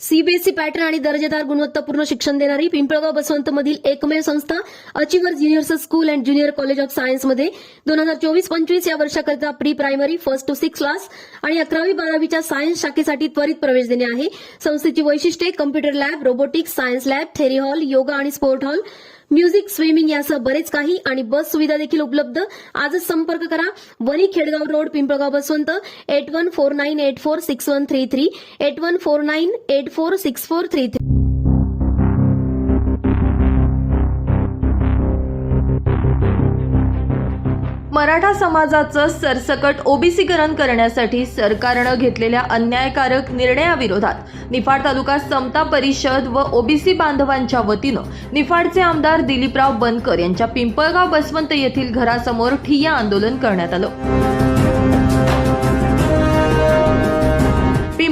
CBSE pattern आणि दर्जेदार गुणवत्तापूर्ण शिक्षण देणारी पिंपळगाव बसवंत मधील एकमेव संस्था achievers juniors school and junior college of सायन्समध्ये दोन हजार चोवीस पंचवीस या वर्षाकरिता pre primary first to six class आणि अकरावी बारावीच्या सायन्स शाखेसाठी त्वरित प्रवेश देणे आहे संस्थेची वैशिष्ट्ये computer lab robotics science lab theory hall yoga आणि स्पोर्ट हॉल म्युझिक स्विमिंग यासह बरेच काही आणि बस सुविधा देखील उपलब्ध. आजच संपर्क करा. Vani Khedgaon road Pimpalgaon Baswant. Eight one four nine eight four six one three three eight one four nine eight four six four three three Maratha समाजाचं सरसकट ओबीसीकरण करण्यासाठी सरकारनं घेतलेल्या अन्यायकारक निर्णयाविरोधात निफाड तालुका समता परिषद व ओबीसी बांधवांच्या वतीनं निफाडचे आमदार दिलीपराव बनकर यांच्या पिंपळगाव बसवंत येथील घरासमोर ठिय्या आंदोलन करण्यात आलं.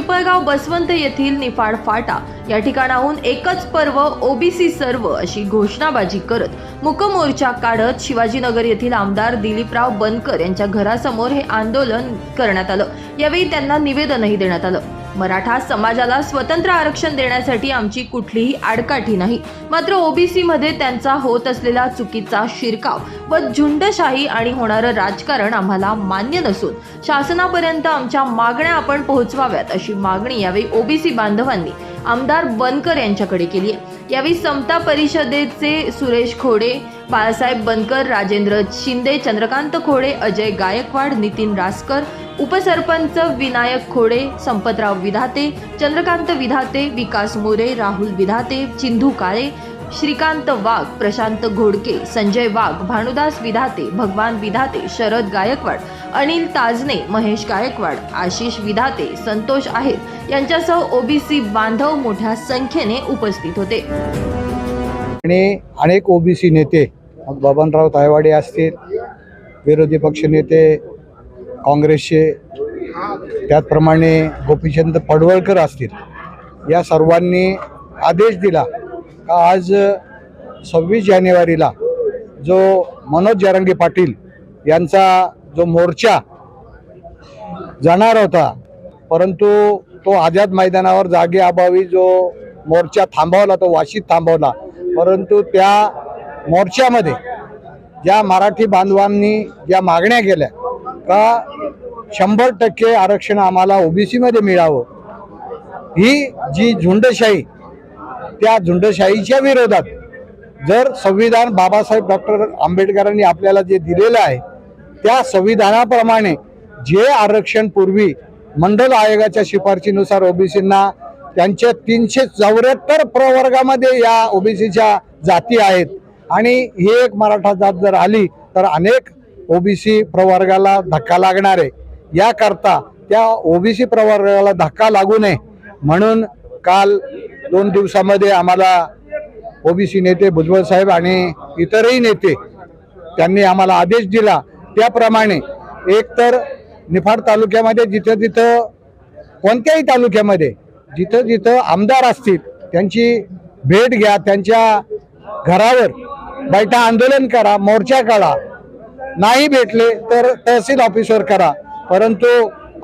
पिंपळगाव बसवंत येथील निफाड फाटा या ठिकाणाहून एकच पर्व ओबीसी सर्व अशी घोषणाबाजी करत मुकमोर्चा काढत शिवाजीनगर येथील आमदार दिलीपराव बनकर यांच्या घरासमोर हे आंदोलन करण्यात आलं. यावेळी त्यांना निवेदनही देण्यात आलं. मराठा समाजाला स्वतंत्र आरक्षण देण्यासाठी आमची कुठलीही आडकाठी नाही. मात्र ओबीसी मध्ये त्यांचा होत असलेला चुकीचा शिरकाव व झुंडशाही आणि होणारं राजकारण आम्हाला मान्य नसून शासनापर्यंत आमच्या मागण्या आपण पोहोचवाव्यात अशी मागणी यावेळी ओबीसी बांधवांनी आमदार बनकर यांच्याकडे केली आहे. यावेळी समता परिषदेचे सुरेश खोडे बाळासाहेब बनकर राजेंद्र शिंदे चंद्रकांत खोडे अजय गायकवाड नितीन रासकर उपसरपंच विनायक खोडे संपतराव विधाते चंद्रकांत विधाते विकास मोरे राहुल विधाते चिंधू काळे श्रीकांत वाघ प्रशांत घोडके संजय वाघ भानुदास विधाते भगवान विधाते शरद गायकवाड अनिल ताजने महेश गायकवाड आशिष विधाते संतोष आहेत यांच्यासह ओबीसी बांधव मोठ्या संख्येने उपस्थित होते. आणि अनेक ओबीसी नेते बबनराव तायवाडे असतील विरोधी पक्षनेते काँग्रेसचे त्याचप्रमाणे गोपीचंद पडवळकर असतील या सर्वांनी आदेश दिला का आज सव्वीस जानेवारीला जो मनोज जारंगी पाटील यांचा जो मोर्चा जाणार होता परंतु तो आझाद मैदानावर जागे अभावी जो मोर्चा थांबवला तो वाशीत थांबवला परंतु त्या मोर्चामध्ये ज्या मराठी बांधवांनी ज्या मागण्या केल्या का शंभर टक्के आरक्षण आम्हाला ओबीसीमध्ये मिळावं ही जी झुंडशाही त्या झुंडशाहीच्या विरोधात जर संविधान बाबासाहेब डॉक्टर आंबेडकरांनी आपल्याला जे दिलेलं आहे त्या संविधानाप्रमाणे जे आरक्षण पूर्वी मंडल आयोगाच्या शिफारशीनुसार ओबीसींना त्यांच्या तीनशे चौऱ्याहत्तर प्रवर्गामध्ये या ओबीसीच्या जाती आहेत आणि ही एक मराठा जात जर आली तर अनेक ओबीसी प्रवर्गाला धक्का लागणार आहे. याकरता त्या ओबीसी प्रवर्गाला धक्का लागू नये म्हणून काल दोन दिवसामध्ये आम्हाला ओबीसी नेते भुजबळ साहेब आणि इतरही नेते त्यांनी आम्हाला आदेश दिला. त्याप्रमाणे एकतर निफाड तालुक्यामध्ये जिथं जिथं कोणत्याही तालुक्यामध्ये जिथं जिथं आमदार असतील त्यांची भेट घ्या त्यांच्या घरावर बैठा आंदोलन करा मोर्चा काढा. नाही भेटले तर तहसील ऑफिसवर करा. परंतु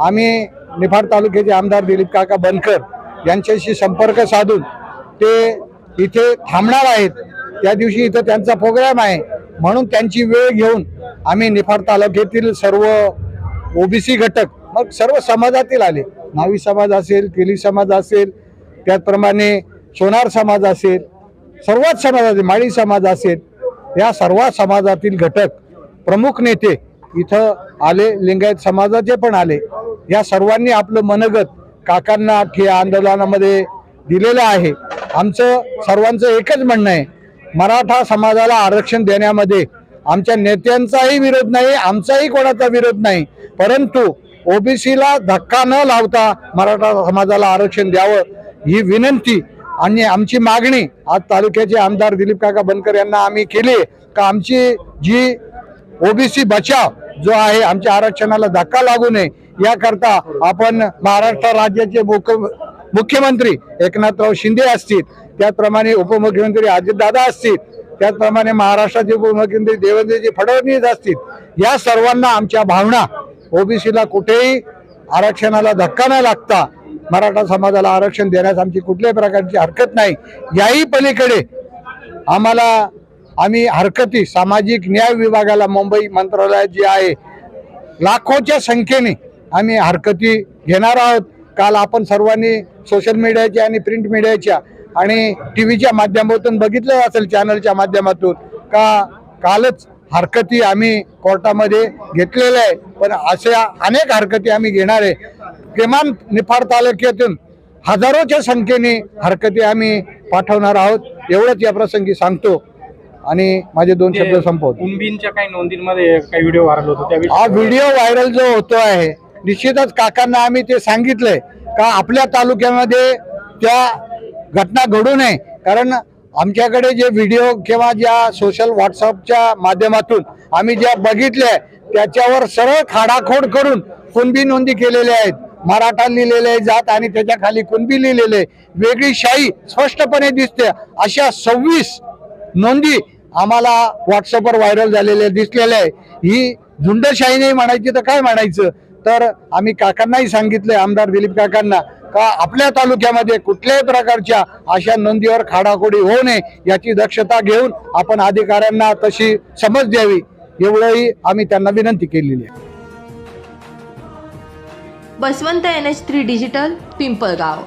आम्ही निफाड तालुक्याचे आमदार दिलीप काका बनकर यांच्याशी संपर्क साधून ते इथे थांबणार आहेत. त्या दिवशी इथं त्यांचा प्रोग्राम आहे. म्हणून त्यांची वेळ घेऊन आम्ही निफाड तालुक्यातील सर्व ओबीसी घटक मग सर्व समाजातील आले. नावी समाज असेल तेली समाज असेल त्याचप्रमाणे सोनार समाज असेल सर्वच समाज असेल माळी समाज असेल या सर्व समाजातील घटक प्रमुख नेते इथं आले लिंगायत समाजाचे पण आले. या सर्वांनी आपलं मनगत काकांना ठिया आंदोलनामध्ये दिलेलं आहे. आमचं सर्वांचं एकच म्हणणं आहे मराठा समाजाला आरक्षण देण्यामध्ये आमच्या नेत्यांचाही विरोध नाही आमचाही कोणाचा विरोध नाही. परंतु ओबीसीला धक्का न लावता मराठा समाजाला आरक्षण द्यावं ही विनंती आणि आमची मागणी आज तालुक्याचे आमदार दिलीप काका बनकर यांना आम्ही केली का आमची जी ओबीसी बचाव जो आहे आमच्या आरक्षणाला धक्का लागू नये याकरता आपण महाराष्ट्र राज्याचे मुख्य मुख्यमंत्री एकनाथराव शिंदे असतील त्याचप्रमाणे उपमुख्यमंत्री अजितदादा असतील त्याचप्रमाणे महाराष्ट्राचे उपमुख्यमंत्री देवेंद्रजी फडणवीस असतील या सर्वांना आमच्या भावना ओबीसीला कुठेही आरक्षणाला धक्का न लागता मराठा समाजाला आरक्षण देण्यास आमची कुठल्याही प्रकारची हरकत नाही. याही पलीकडे आम्हाला आम्ही हरकती सामाजिक न्याय विभागाला मुंबई मंत्रालयात जे आहे लाखोच्या संख्येने आम्ही हरकती घेणार आहोत. काल आपण सर्वांनी सोशल मीडियाच्या आणि प्रिंट मीडियाच्या आणि टी व्हीच्या माध्यमातून बघितलं असेल चॅनलच्या माध्यमातून का कालच हरकती आम्ही कोर्टामध्ये घेतलेल्या आहे पण अशा अनेक हरकती आम्ही घेणार आहे. किमान निफाड तालुक्यातून हजारोच्या संख्येने हरकती आम्ही पाठवणार आहोत. एवढंच या प्रसंगी सांगतो. आणि माझे दोन शब्द संपवतो. काही नोंदींमध्ये काही व्हिडिओ व्हायरल होतो हा व्हिडिओ व्हायरल जो होतो आहे निश्चितच काकांना आम्ही ते सांगितलंय का आपल्या तालुक्यामध्ये त्या घटना घडू नये. कारण आमच्याकडे जे व्हिडिओ किंवा ज्या सोशल व्हॉट्सअपच्या माध्यमातून आम्ही ज्या बघितल्या त्याच्यावर सरळ खाडाखोड करून कुणबी नोंदी केलेल्या आहेत. मराठा लिहिलेले आहे जात आणि त्याच्याखाली कुणबी लिहिलेले आहे. वेगळी शाही स्पष्टपणे दिसते. अशा सव्वीस नोंदी आम्हाला व्हॉट्सअपवर व्हायरल झालेल्या दिसलेल्या आहे ही झुंडशाही नाही म्हणायची तर काय म्हणायचं? तर आम्ही काकांनाही सांगितलंय आमदार दिलीप काकांना का आपल्या तालुक्यामध्ये कुठल्याही प्रकारच्या अशा नोंदीवर खाडाखोडी होऊ नये याची दक्षता घेऊन आपण अधिकाऱ्यांना तशी समज द्यावी एवढंही आम्ही त्यांना विनंती केलेली आहे. Baswant N H three digital Pimpalgaon.